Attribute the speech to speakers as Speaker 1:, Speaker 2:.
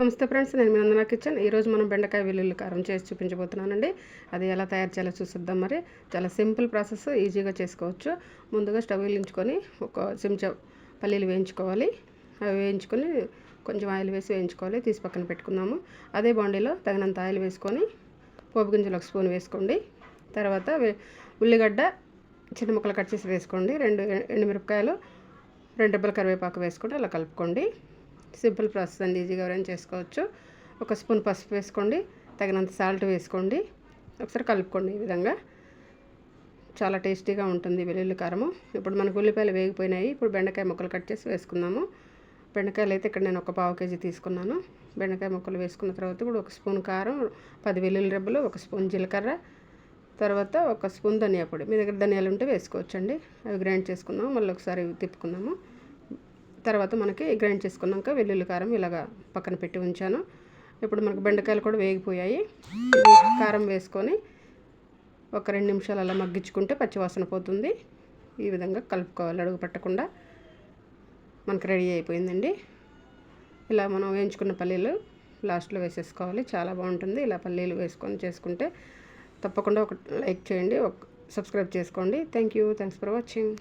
Speaker 1: నమస్తే ఫ్రెండ్స్ నేను మీ నందన కిచెన్. ఈరోజు మనం బెండకాయ వెల్లుల్లి కారం చేసి చూపించబోతున్నానండి. అది ఎలా తయారు చేయాలో చూసిద్దాం మరి. చాలా సింపుల్ ప్రాసెస్ ఈజీగా చేసుకోవచ్చు. ముందుగా స్టవ్ వెలించుకొని ఒక చెంచా పల్లీలు వేయించుకోవాలి. అవి వేయించుకొని కొంచెం ఆయిల్ వేసి వేయించుకోవాలి. తీసి పక్కన పెట్టుకుందాము. అదే బాండీలో తగినంత ఆయిల్ వేసుకొని పోపు గింజలు ఒక స్పూన్ వేసుకోండి. తర్వాత ఉల్లిగడ్డ చిన్న ముక్కలు కట్ చేసి వేసుకోండి. రెండు ఎండుమిరపకాయలు రెండు రెబ్బల కరివేపాకు వేసుకొని అలా కలుపుకోండి. సింపుల్ ప్రాసెస్ అండి ఈజీగా ఎవరైనా చేసుకోవచ్చు. ఒక స్పూన్ పసుపు వేసుకోండి తగినంత సాల్ట్ వేసుకోండి. ఒకసారి కలుపుకోండి ఈ విధంగా. చాలా టేస్టీగా ఉంటుంది వెల్లుల్లి కారము. ఇప్పుడు మనకు ఉల్లిపాయలు వేగిపోయినాయి ఇప్పుడు బెండకాయ ముక్కలు కట్ చేసి వేసుకుందాము. బెండకాయలు అయితే ఇక్కడ నేను ఒక పావు కేజీ తీసుకున్నాను. బెండకాయ ముక్కలు వేసుకున్న తర్వాత ఇప్పుడు ఒక స్పూన్ కారం పది వెల్లుల్లి రెబ్బలు ఒక స్పూన్ జీలకర్ర తర్వాత ఒక స్పూన్ ధనియా పొడి. మీ దగ్గర ధనియాలు ఉంటే వేసుకోవచ్చండి. అవి గ్రైండ్ చేసుకుందాము మళ్ళీ ఒకసారి తిప్పుకుందాము. తర్వాత మనకి గ్రైండ్ చేసుకున్నాక వెల్లుల్లి కారం ఇలాగా పక్కన పెట్టి ఉంచాను. ఇప్పుడు మనకు బెండకాయలు కూడా వేగిపోయాయి. కారం వేసుకొని ఒక రెండు నిమిషాలు అలా మగ్గించుకుంటే పచ్చివాసన పోతుంది. ఈ విధంగా కలుపుకోవాలి అడుగు పట్టకుండా. మనకు రెడీ అయిపోయిందండి. ఇలా మనం వేయించుకున్న పల్లీలు లాస్ట్లో వేసేసుకోవాలి. చాలా బాగుంటుంది. ఇలా పల్లీలు వేసుకొని చేసుకుంటే తప్పకుండా ఒక లైక్ చేయండి ఒక సబ్స్క్రైబ్ చేసుకోండి. Thank you. Thanks for watching.